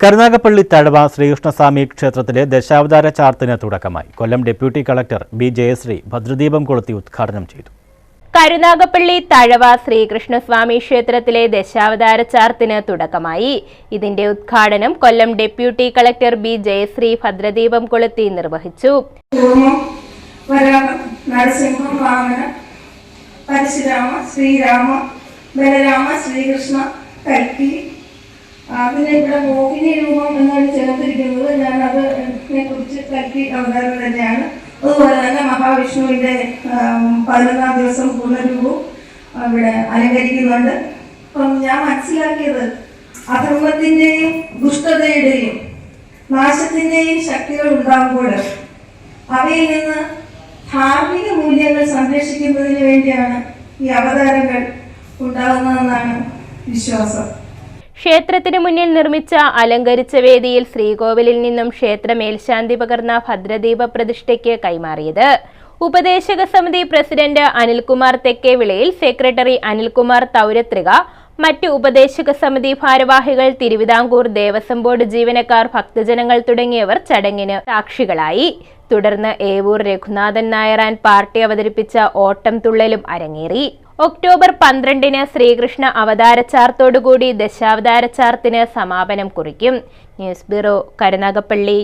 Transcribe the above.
കരുനാഗപ്പള്ളി തഴവ ശ്രീകൃഷ്ണസ്വാമി ക്ഷേത്രത്തിലെ ദശാവതാര ചാർത്തിന് തുടക്കമായി. Kollam deputy collector B Jayasree ഭദ്രദീപം കൊളുത്തി ഉദ്ഘാടനം ചെയ്തു. കരുനാഗപ്പള്ളി തഴവ ശ്രീകൃഷ്ണസ്വാമി ക്ഷേത്രത്തിലെ ദശാവതാര ചാർത്തിന് തുടക്കമായി. ഇതിന്റെ ഉദ്ഘാടനം Kollam deputy collector B Jayasree ഭദ്രദീപം കൊളുത്തി നിർവഹിച്ചു. പരശുരാമ ശ്രീരാമ ബലരാമ ശ്രീകൃഷ്ണ കൽക്കി പിന്നെ ഇവിടെ മോഹിനി രൂപം എന്നാണ് ചേർത്തിരിക്കുന്നത് ഞാൻ അത് കുറിച്ച് കൽക്കി അവതാരം തന്നെയാണ്. അതുപോലെ തന്നെ മഹാവിഷ്ണുവിന്റെ പതിനൊന്നാം ദിവസം പൂർണരൂപവും ഇവിടെ അലങ്കരിക്കുന്നുണ്ട്. അപ്പം ഞാൻ മനസ്സിലാക്കിയത് അധർമ്മത്തിന്റെയും ദുഷ്ടതയുടെയും നാശത്തിന്റെയും ശക്തികൾ ഉണ്ടാകുമ്പോൾ അവയിൽ നിന്ന് ധാർമ്മിക മൂല്യങ്ങൾ സംരക്ഷിക്കുന്നതിന് വേണ്ടിയാണ് ഈ അവതാരങ്ങൾ ഉണ്ടാകുന്നതെന്നാണ് വിശ്വാസം. ക്ഷേത്രത്തിനു മുന്നിൽ നിർമ്മിച്ച അലങ്കരിച്ച വേദിയിൽ ശ്രീകോവിലിൽ നിന്നും ക്ഷേത്ര മേൽശാന്തി പകർന്ന ഭദ്രദീപ പ്രതിഷ്ഠയ്ക്ക് കൈമാറിയത്. ഉപദേശക സമിതി പ്രസിഡന്റ് അനിൽകുമാർ തെക്കേവിളയിൽ സെക്രട്ടറി അനിൽകുമാർ തൗരത്രിക മറ്റ് ഉപദേശക സമിതി ഭാരവാഹികൾ തിരുവിതാംകൂർ ദേവസ്വം ബോർഡ് ജീവനക്കാർ ഭക്തജനങ്ങൾ തുടങ്ങിയവർ ചടങ്ങിന് സാക്ഷികളായി. തുടർന്ന് ഏവൂർ രഘുനാഥൻ നായരാൻ പാർട്ടി അവതരിപ്പിച്ച ഓട്ടം തുള്ളലും അരങ്ങേറി. ഒക്ടോബർ പന്ത്രണ്ടിന് ശ്രീകൃഷ്ണ അവതാരച്ചാർത്തോടുകൂടി ദശാവതാരച്ചാർത്തിന് സമാപനം കുറിക്കും. News bureau Karunagappally.